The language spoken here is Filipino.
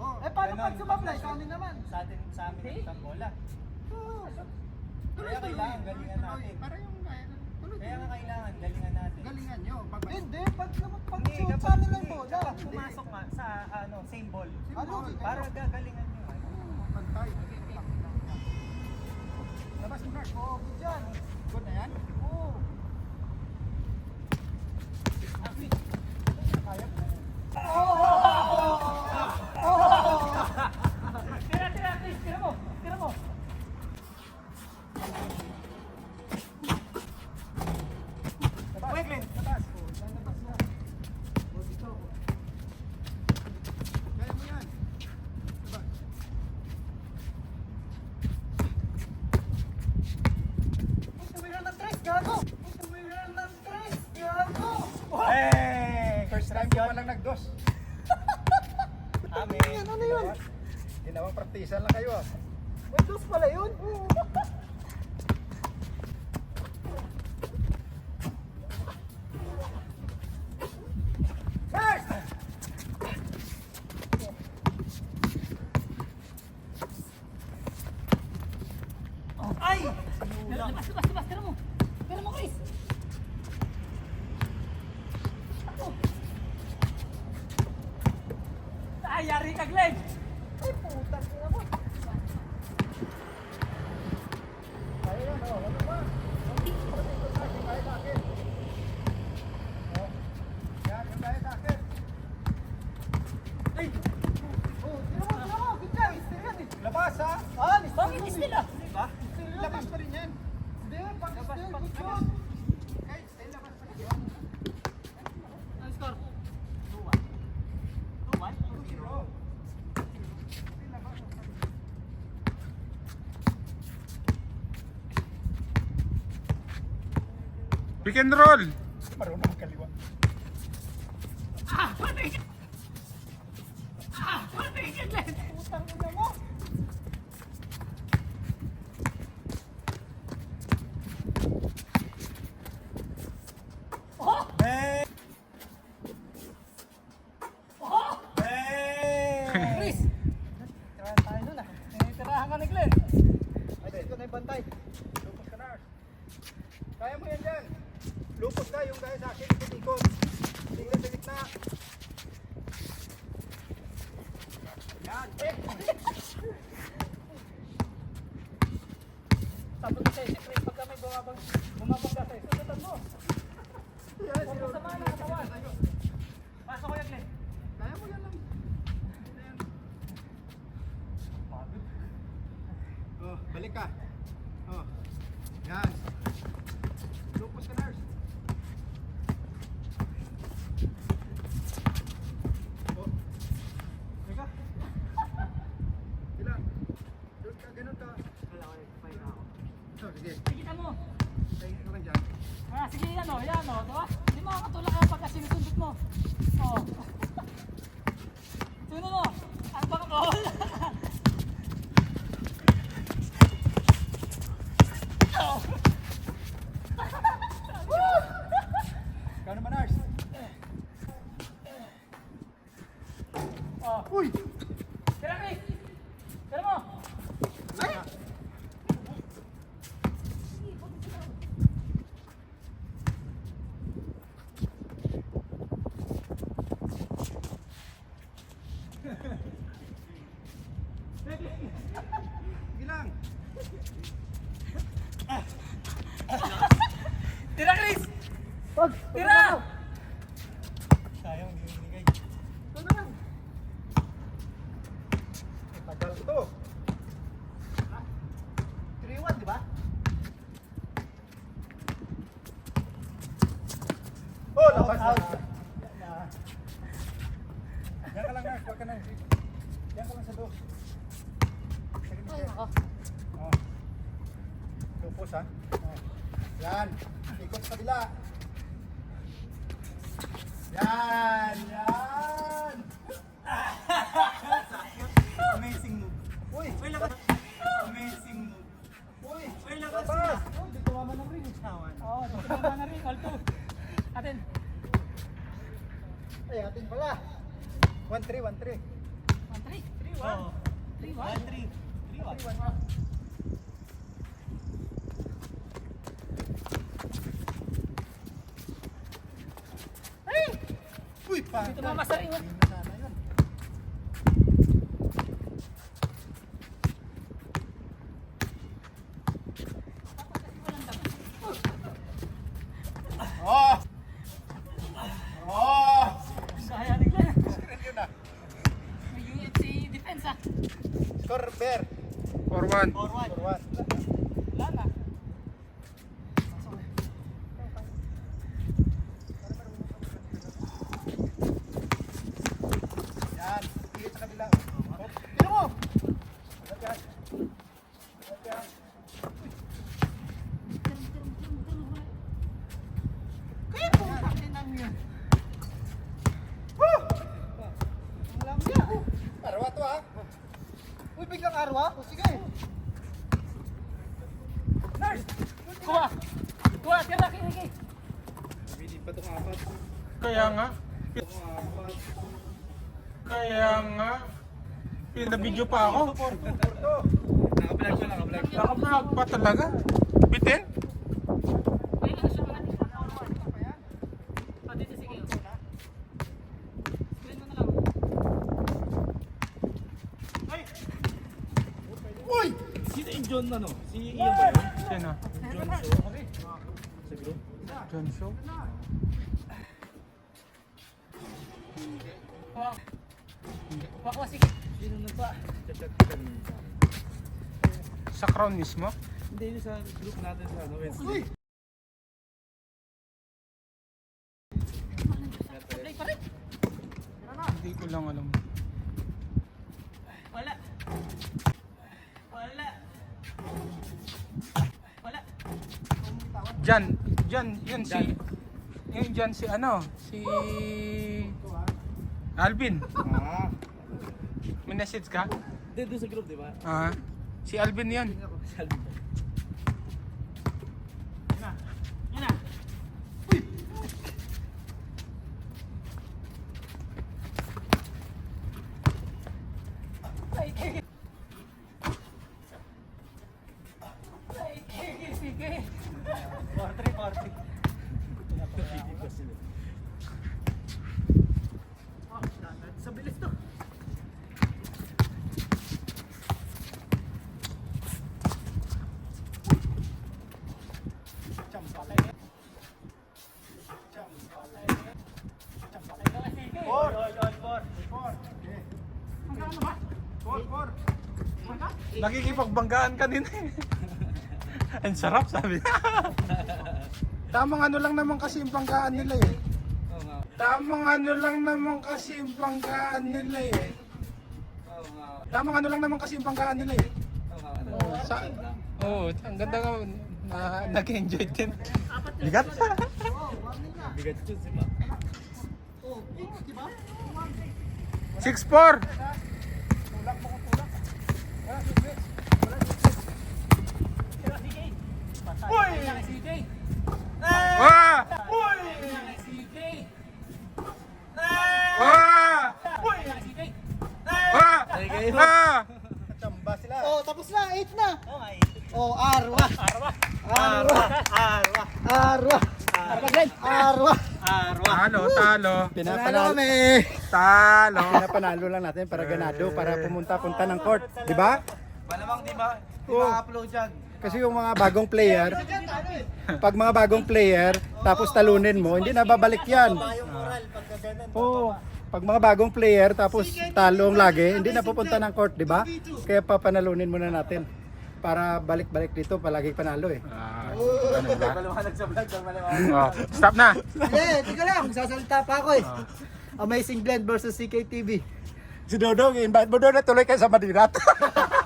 Oo. Eh, paano pag sumablay? Sa amin naman. Sa atin, sa amin ang isang bola. Oo. Tuloy, Kaya tuloy. kailangan galingan Tuloy, natin. Para yung kaya. Tuloy, Kaya nga kailangan, galingan natin. Galingan nyo. Hindi, pag, pag sa amin ng bola. Kapag pumasok nga sa ano, same ball. Ano? Para gagalingan nyo. First time ko pa lang nag-dos. Amin. Yan, ano yun? Ginawang praktisan lang kayo ah. May dos pala yun? Ay! Labas, labas, labas. Tira mo. Tira mo, Chris. Ako. Ay, yari ka, Glenn. Ay, putang ina mo. Kaya yan oh. Ano ba? Ikot sa akin, kaya sa akin. Oh. Yan, yung kaya sa akin. Oh, tira mo, tira mo. Good yan, still yan eh. Labas ha. Ah, ni Bakit still ah? Diba? Still yan Labas eh. pa rin yan. Hindi, pag Labas, still, pag- good labas. yun. Kahit stay, labas pa rin yun. Ano score? 2-1? 2-1? 2-0. Stay, labas pa rin. Pick and roll. Marunong magkaliwa. Ah! Ka! Ah! Ka, Glenn! Putang ina mo. Oh! Hey! Oh! Hey! Chris! Tirahan tayo nun ah. Tinitirahan ka ni Glenn. Ay, dito na yung bantay. Kaya mo yan dyan. Lupos na yung dahil sa akin. Ikot-ikot. Tingnan sa gitna. Yan. Eh. Tapos sa isip, Chris, pagka may bumabag, bumabag ka sa isip, susunod mo. Yan. Huwag mo sama na katawan. Pasok ko yan, Glenn. Kaya mo yan lang. Oh, balik ka. Oh. Yan. Lupos ka, nurse. Oh. Teka. Ilan? Doon ka, ganun ka. Oh, sige. Kita mo. Tayo ka lang dyan. Ah, sige, yan o, yan o, diba? Hindi makakatulak ka pagka sinusundot mo. Oh. Sunod mo. Ang. Oh. Ikaw naman, nurse. Oh. Uy! Tira, Chris. Tira mo. Ay! Bilang. Tira, Chris. Pag, Tira. Sayang, hindi binigay. Ito naman. Tagal to. 3-1, di ba? Oh, labas na. Yan ka lang, nurse. Huwag ka na. Yan ka lang sa dos. Sige, Michelle. Oh. Lupos, ha? Yan. Ikot sa kabila. Yan. Yan. Amazing move. Uy. Uy, labas. Amazing move. Uy. Uy, labas Labas. na. Oh, di tumama ng ring. Tawan. Oh, dito naman na rin. All two. Atin. Ay, atin pala. 1-3, 1-3. 1-3. Oo. 3-1. 3 3 Uy, pa. Dito mama sa iwan. Sana yun. Oh! Oh! Kaya nila. Screen yun ah. May UFC defense ah. Score, Bear. 4-1. 4-1. Wala na. Yan. Pilit sa kabila. Oh, Tira mo! Agad yan. Agad yan. Kaya po, takin ang yan. Woo! Ang lamya. Arwa to ah. Uy, biglang arwa? O sige. Nurse! Kuha. Kuha, tira kay Ricky. Kaya nga. Kaya nga. Pinabidyo pa ako. Porto. Nakablog pa talaga. Bitin? Ayun na siya mga tisa. Ah, dito sige. Screen mo na lang. Uy! Si John ano? Si Ian ba yun? Sino? John Shaw? Kuha. Kuha, kuha, sige. Sino na kanina. Sa crown mismo? Hindi, yun sa group natin sa ano. Uy! Pa. Hindi ko lang alam. Wala. Wala. Jan, Jan, yun si... Yun Jan si ano? Si... Alvin. Ah. May message ka? Doon sa group, di ba? Ah. Si Alvin yun. Salvi. Yan na. Yan na. Ay, sige. Ay, sige, sige. 4-3, 4-3. Sa bilis to. Four! Four! Four! Okay. Hanggang ano ba? Four! Four! Hanggang? Nakikipagbangaan ka din eh. Ang sarap sabi niya. Tamang ano lang naman kasi yung banggaan nila eh. Tamang ano lang naman kasi yung banggaan nila eh. Tamang ano lang naman kasi yung banggaan nila eh. Ano? Sa, oh, ang ganda nga na, nag-enjoy din. Bigat. Bigat yun, di ba? 6-4. Tulak mo kung tulak. Wala, sige. Wala, sige. Tira, sige. Patay. Uy! CJ. Wah! Uy! Kay CJ. Wah! Ah! Chamba sila. Oh, tapos na. Eight na. Oh, ay. Oh, arwa. Arwa. Arwa. Arwa! Arwa. Arwa. Arwa. Talo, talo. Pinapanalo kami. Talo. Pinapanalo lang natin para ganado, para pumunta-punta ng court. Di ba? Malamang di ba? Di Oo. ba upload yan? Kasi yung mga bagong player, pag mga bagong player, tapos talunin mo, hindi na babalik yan. Oo. Pag mga bagong player, tapos talong lagi, hindi na pupunta ng court, di ba? Kaya papanalunin muna natin. Para balik-balik dito, palagi panalo eh. Ah, ganun ba? Maliwanag sa vlog ng maliwanag. Oh, stop na. Hindi, tika lang. Sasalita pa ako eh. Amazing Blend versus CKTV. Si Dodong, invite mo doon na tuloy kayo sa Madirat.